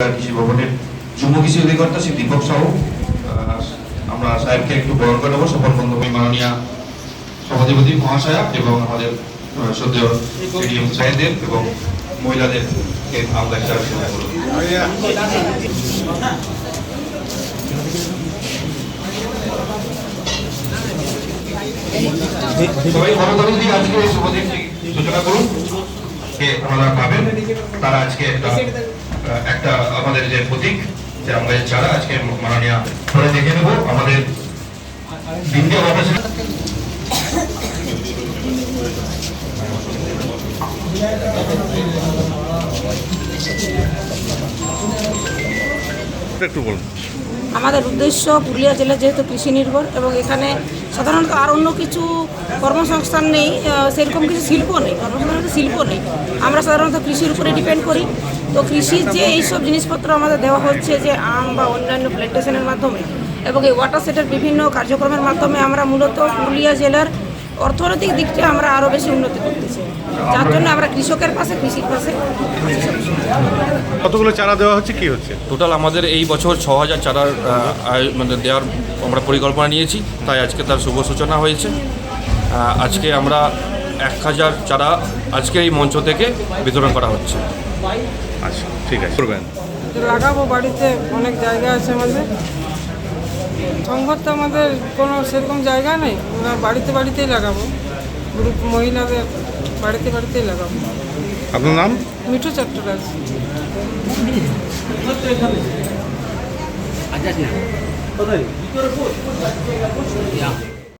কৃষি ভবনের যুব কৃষি অধিকর্তা শ্রী দীপক সাহু আমরা সাহেবকে একটু বরণ করে নেব। সফল বন্ধুবাই মাননীয় সভাধিপতি মহাশয়া এবং আমাদের এডিএম সাহেবদের এবং মহিলাদের আমরা একটা সময় করব। সবাই করতালি আজকে শুভ করুন। কে ওনারা পাবেন তারা আজকে একটা একটা আমাদের যে প্রতীক যে আমরা যে চারা আজকে মাননীয় পরে দেখে নেব আমাদের ইন্ডিয়া অপারেশন একটু বলুন। আমাদের উদ্দেশ্য পুরুলিয়া জেলা যেহেতু কৃষি নির্ভর এবং এখানে সাধারণত আর অন্য কিছু কর্মসংস্থান নেই সেরকম কিছু শিল্প নেই কর্মসংস্থান শিল্প নেই। আমরা সাধারণত কৃষির উপরে ডিপেন্ড করি। তো কৃষির যে এইসব জিনিসপত্র আমাদের দেওয়া হচ্ছে যে আম বা অন্যান্য প্ল্যান্টেশনের মাধ্যমে এবং এই ওয়াটার সেটের বিভিন্ন কার্যক্রমের মাধ্যমে আমরা মূলত পুরুলিয়া জেলার অর্থনৈতিক দিকটা আমরা আরও বেশি উন্নতি করতেছি। যার জন্য আমরা কৃষকের পাশে কৃষির পাশে। কতগুলো চারা দেওয়া হচ্ছে? কি হচ্ছে? টোটাল আমাদের এই বছর ছ হাজার চারার আয়- মানে দেওয়ার আমরা পরিকল্পনা নিয়েছি তাই আজকে তার শুভ সূচনা হয়েছে। আজকে আমরা এক হাজার চারা আজকে এই মঞ্চ থেকে বিতরণ করা হচ্ছে। আচ্ছা ঠিক আছে। করবেন। লাগাবো বাড়িতে অনেক জায়গা আছে আমাদের। সংঘর তো আমাদের কোনো সেরকম জায়গা নেই। আমরা বাড়িতে বাড়িতেই লাগাবো। গ্রুপ মহিলাদের বাড়িতে বাড়িতেই লাগাবো। আপনার নাম? মিঠু চট্টরাজ আচ্ছা